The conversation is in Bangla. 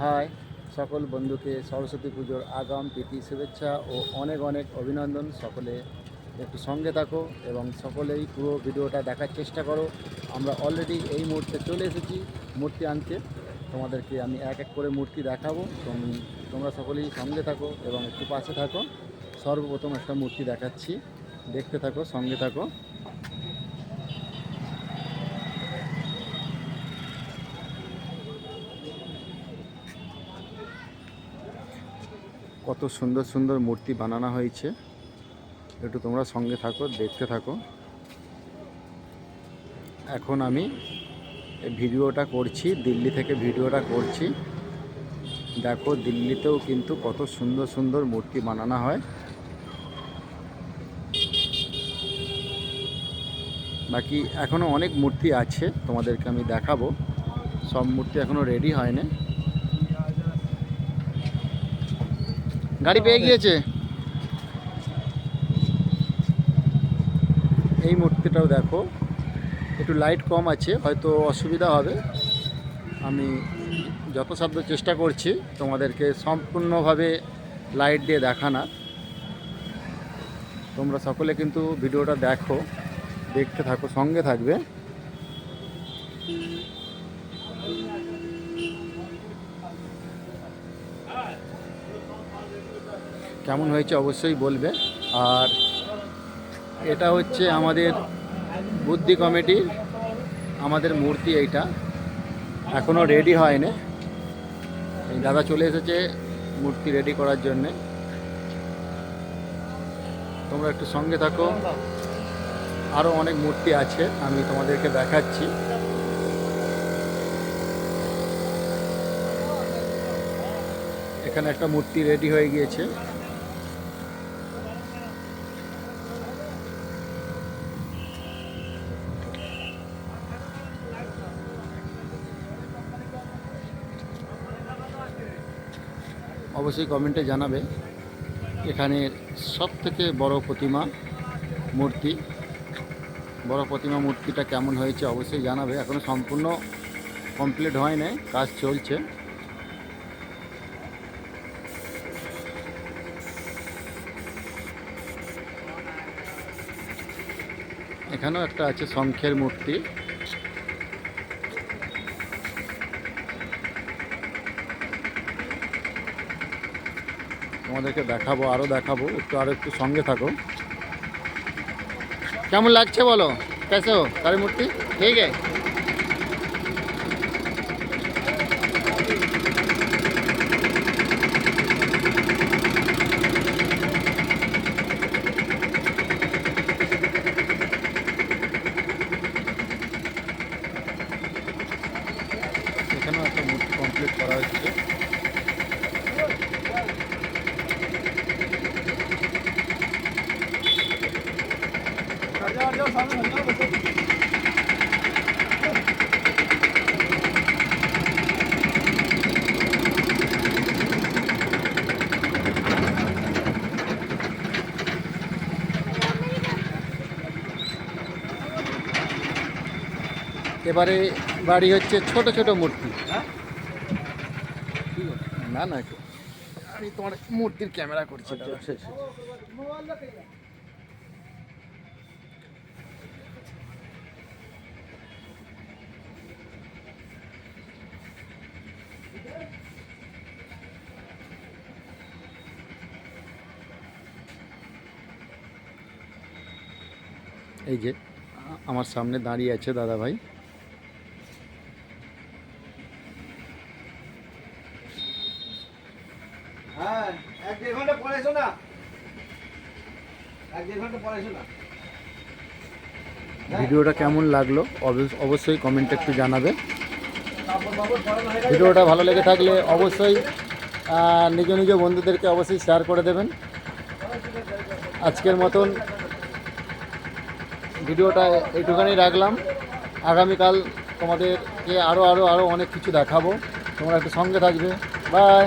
হাই, সকল বন্ধুকে সরস্বতী পুজোর আগাম, প্রীতি, শুভেচ্ছা ও অনেক অনেক অভিনন্দন। সকলে একটু সঙ্গে থাকো এবং সকলেই পুরো ভিডিওটা দেখার চেষ্টা করো। আমরা অলরেডি এই মুহূর্তে চলে এসেছি মূর্তি আনতে। তোমাদেরকে আমি এক এক করে মূর্তি দেখাবো। তুমি, তোমরা সকলেই সঙ্গে থাকো এবং একটু পাশে থাকো। সর্বপ্রথম একটা মূর্তি দেখাচ্ছি। দেখতে থাকো, সঙ্গে থাকো। কত সুন্দর সুন্দর মূর্তি বানানো হয়েছে। একটু তোমরা সঙ্গে থাকো, দেখতে থাকো। এখন আমি ভিডিওটা করছি, দিল্লি থেকে ভিডিওটা করছি। দেখো, দিল্লিতেও কিন্তু কত সুন্দর সুন্দর মূর্তি বানানো হয়। বাকি এখনও অনেক মূর্তি আছে, তোমাদেরকে আমি দেখাবো। সব মূর্তি এখনও রেডি হয়নি। গাড়ি পেয়ে গিয়েছে। এই মূর্তিটাও দেখো একটু লাইট কম আছে হয়তো অসুবিধা হবে। আমি যথাসাধ্য চেষ্টা করছি তোমাদেরকে সম্পূর্ণভাবে লাইট দিয়ে দেখানোর। তোমরা সকলে কিন্তু ভিডিওটা দেখো দেখতে থাকো সঙ্গে থাকবে। কেমন হয়েছে অবশ্যই বলবে। আর এটা হচ্ছে আমাদের বুদ্ধি কমিটির আমাদের মূর্তি এইটা। এখনও রেডি হয়নি। এই দাদা চলে এসেছে মূর্তি রেডি করার জন্যে। তোমরা একটু সঙ্গে থাকো। আরও অনেক মূর্তি আছে, আমি তোমাদেরকে দেখাচ্ছি। এখানে একটা মূর্তি রেডি হয়ে গিয়েছে। অবশ্যই কমেন্টে জানাবে। এখানে সব থেকে বড় প্রতিমা মূর্তি। বড় প্রতিমা মূর্তিটা কেমন হয়েছে অবশ্যই জানাবে। এখনও সম্পূর্ণ কমপ্লিট হয় নাই কাজ চলছে। এখানেও একটা আছে শঙ্খের মূর্তি। তোমাদেরকে দেখাবো আরও দেখাবো, একটু আর একটু সঙ্গে থাকো। কেমন লাগছে বলো? কেসো কালী মূর্তি ঠিক আছে। এবারে বাড়ি হচ্ছে ছোট ছোট মূর্তি। না না আমি তোমার মূর্তির ক্যামেরা করছি এই যে আমার সামনে দাঁড়িয়ে আছে দাদা ভাই হ্যাঁ এক দেড় ঘণ্টা পরে এসো না। এক দেড় ঘণ্টা পরে এসো না। ভিডিওটা কেমন লাগল? অবশ্য- অবশ্যই কমেন্টে একটু জানাবে। হয়ে ভিডিওটা ভালো লেগে থাকলে অবশ্যই নিজ নিজ বন্ধুদেরকে অবশ্যই শেয়ার করে দেবেন। আজকের মতন ভিডিওটা এইটুখানি রাখলাম। আগামীকাল তোমাদেরকে আরও আরও আরও অনেক কিছু দেখাবো। তোমরা একটু সঙ্গে থাকবে। বাই!